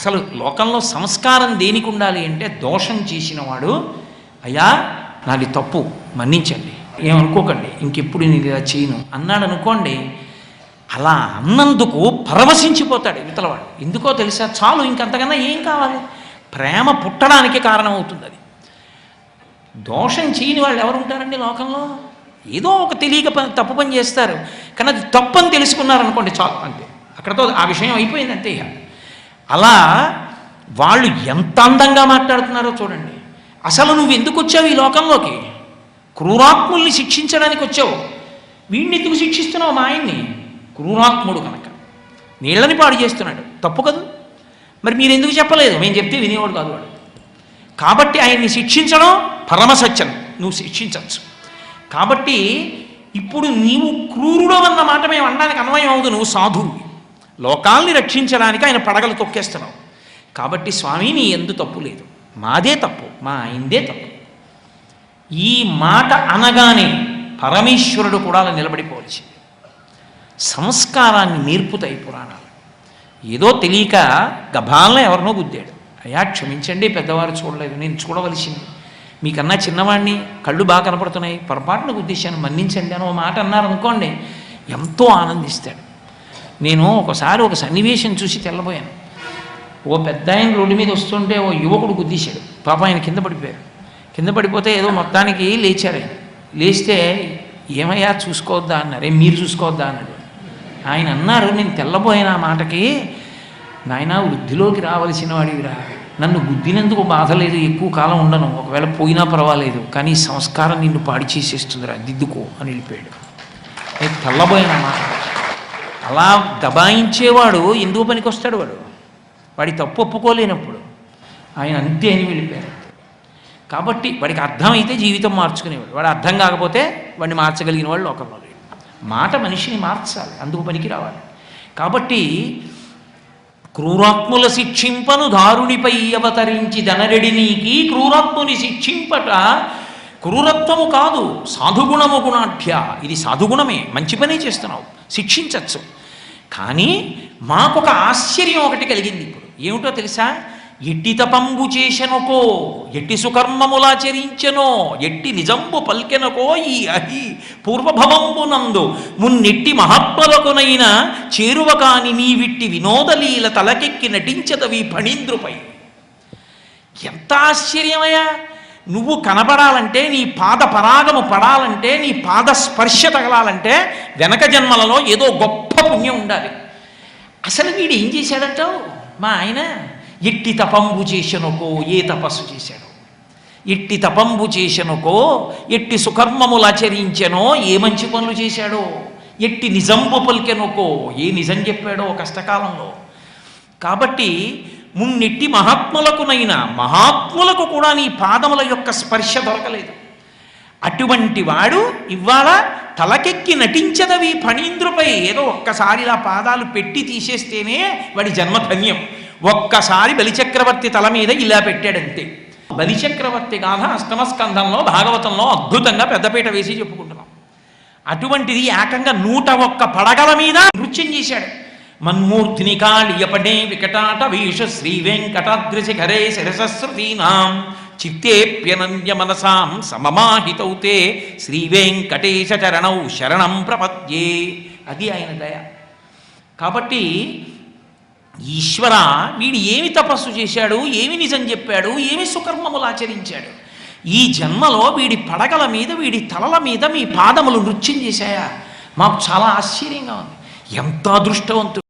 అసలు లోకంలో సంస్కారం దేనికి ఉండాలి అంటే దోషం చేసినవాడు అయ్యా నాది తప్పు మన్నించండి ఏమనుకోకండి ఇంకెప్పుడు నేను ఇలా చేయను. అన్నాడు అనుకోండి అలా అన్నందుకు పరవశించిపోతాడు ఇవతలవాడు. ఎందుకో తెలుసా? చాలు ఇంకంతకన్నా ఏం కావాలి? ప్రేమ పుట్టడానికి కారణమవుతుంది అది దోషం చేయని వాళ్ళు ఎవరు ఉంటారండి లోకంలో? ఏదో ఒక తెలియక పని తప్పు పని చేస్తారు. కానీ అది తప్పని తెలుసుకున్నారనుకోండి చాలు అంతే. అక్కడతో ఆ విషయం అయిపోయింది అంతే ఇక. అలా వాళ్ళు ఎంత అందంగా మాట్లాడుతున్నారో చూడండి. అసలు నువ్వు ఎందుకు వచ్చావు ఈ లోకంలోకి? క్రూరాత్ముల్ని శిక్షించడానికి వచ్చావు. వీడిని ఎందుకు శిక్షిస్తున్నావు మా ఆయన్ని? క్రూరాత్ముడు కనుక. నీళ్ళని పాడు చేస్తున్నాడు. తప్పు కదా? మరి మీరు ఎందుకు చెప్పలేదు? మేము చెప్తే వినేవాడు కాదు వాడు. కాబట్టి ఆయన్ని శిక్షించడం పరమసత్యం నువ్వు శిక్షించవచ్చు. కాబట్టి ఇప్పుడు నీవు క్రూరుడు అన్న మాట మేము అనడానికి అన్వయం అవుదు నువ్వు సాధువు. లోకాల్ని రక్షించడానికి ఆయన పడగలు తొక్కేస్తున్నావు. కాబట్టి స్వామి నీ ఎందు తప్పు లేదు. మాదే తప్పు మా ఆయనదే తప్పు. ఈ మాట అనగానే పరమేశ్వరుడు కూడా అలా నిలబడిపోవలసింది సంస్కారాన్ని నేర్పుతాయి పురాణాలు. ఏదో తెలియక గభాలను ఎవరినో గుద్దాడు. అయ్యా క్షమించండి పెద్దవారు చూడలేదు నేను చూడవలసింది. మీకన్నా చిన్నవాడిని కళ్ళు బాగా కనపడుతున్నాయి పొరపాటున గుద్దేశాను మన్నించండి అని ఒక మాట అన్నారనుకోండి ఎంతో ఆనందిస్తాడు. నేను ఒకసారి ఒక సన్నివేశం చూసి తెల్లబోయాను. ఓ పెద్ద ఆయన రోడ్డు మీద వస్తుంటే ఓ యువకుడు గుద్దీశాడు. పాప ఆయన కింద పడిపోయారు కింద పడిపోతే ఏదో మొత్తానికి లేచారు ఆయన. లేస్తే ఏమయ్యా చూసుకోవద్దా అన్నారు. "ఏం మీరు చూసుకోవద్దా అన్నాడు. ఆయన అన్నారు నేను తెల్లబోయిన మాటకి నాయనా వృద్ధిలోకి రావలసిన వాడివిరా. నన్ను గుద్దినందుకు బాధ లేదు ఎక్కువ కాలం ఉండను. ఒకవేళ పోయినా పర్వాలేదు. కానీ సంస్కారం నిన్ను పాడి చేసేస్తుందిరా. దిద్దుకో అని వెళ్ళిపోయాడు. నేను తెల్లబోయిన మాట. అలా దబాయించేవాడు ఎందుకు పనికొస్తాడు వాడు? వాడి తప్పు ఒప్పుకోలేనప్పుడు. ఆయన అంతే అని వెళ్ళిపోయారు కాబట్టి వాడికి అర్థమైతే జీవితం మార్చుకునేవాడు. వాడు అర్థం కాకపోతే వాడిని మార్చగలిగిన వాళ్ళు ఒక లేడు మాట మనిషిని మార్చాలి. అందుకు పనికి రావాలి. కాబట్టి క్రూరాత్ముల శిక్షింపను దారునిపై అవతరించి ధనరెడి నీకి క్రూరాత్ముని శిక్షింపట క్రూరత్వము కాదు సాధుగుణము గుణాఢ్య ఇది సాధుగుణమే. మంచి పనే చేస్తున్నావు. శిక్షించచ్చు. కానీ మాకొక ఆశ్చర్యం ఒకటి కలిగింది ఇప్పుడు. ఏమిటో తెలుసా? ఎట్టి తపంబు చేసెనుకో ఎట్టి సుకర్మములాచరించెనో ఎట్టి నిజంబు పల్కెనకో ఈ అహి పూర్వభవంబునందు మున్నెట్టి మహాత్మలకునైన చేరువ కాని నీ విట్టి వినోదలీల తలకెక్కి నటించదవి ఫణీంద్రుపై. ఎంత ఆశ్చర్యమయ్యా! నువ్వు కనబడాలంటే నీ పాద పరాగము పడాలంటే నీ పాద స్పర్శ తగలాలంటే వెనక జన్మలలో ఏదో గొప్ప పుణ్యం ఉండాలి. అసలు వీడు ఏం చేశాడంటావు మా ఆయన ఎట్టి తపంబు చేసెనుకో ఏ తపస్సు చేశాడు? ఎట్టి తపంబు చేసినకో ఎట్టి సుకర్మములు ఆచరించనో ఏ మంచి పనులు చేశాడో? ఎట్టి నిజంబు పలికెనుకో ఏ నిజం చెప్పాడో కష్టకాలంలో? కాబట్టి మున్నెట్టి మహాత్ములకునైనా మహాత్ములకు కూడా నీ పాదముల యొక్క స్పర్శ దొరకలేదు. అటువంటి వాడు ఇవాళ తలకెక్కి నటించదవి ఫణీంద్రుపై ఏదో ఒక్కసారి ఇలా పాదాలు పెట్టి తీసేస్తేనే వాడి జన్మధన్యం. ఒక్కసారి బలిచక్రవర్తి తల మీద ఇలా పెట్టాడంతే. బలిచక్రవర్తి గాథ అష్టమస్కంధంలో భాగవతంలో అద్భుతంగా పెద్దపీట వేసి చెప్పుకుంటున్నాం. అటువంటిది ఏకంగా నూట ఒక్క పడగల మీద నృత్యం చేశాడు. మన్మూర్ధిని కాళియపడే వికటాట వీష శ్రీ వెంకటాద్రిశిఖరే శిరసశ్రుతీనాం చిత్తేప్యనన్య మనసాం సమమాహితౌతే శ్రీ వెంకటేశ చరణౌ శరణం ప్రపద్యే. అది ఆయన దయ. కాబట్టి ఈశ్వర వీడు ఏమి తపస్సు చేశాడు ఏమి నిజం చెప్పాడు ఏమి సుకర్మములు ఆచరించాడు? ఈ జన్మలో వీడి పడగల మీద వీడి తలల మీద మీ పాదములు నృత్యం చేశాయా? మాకు చాలా ఆశ్చర్యంగా ఉంది. ఎంత అదృష్టవంతుడు.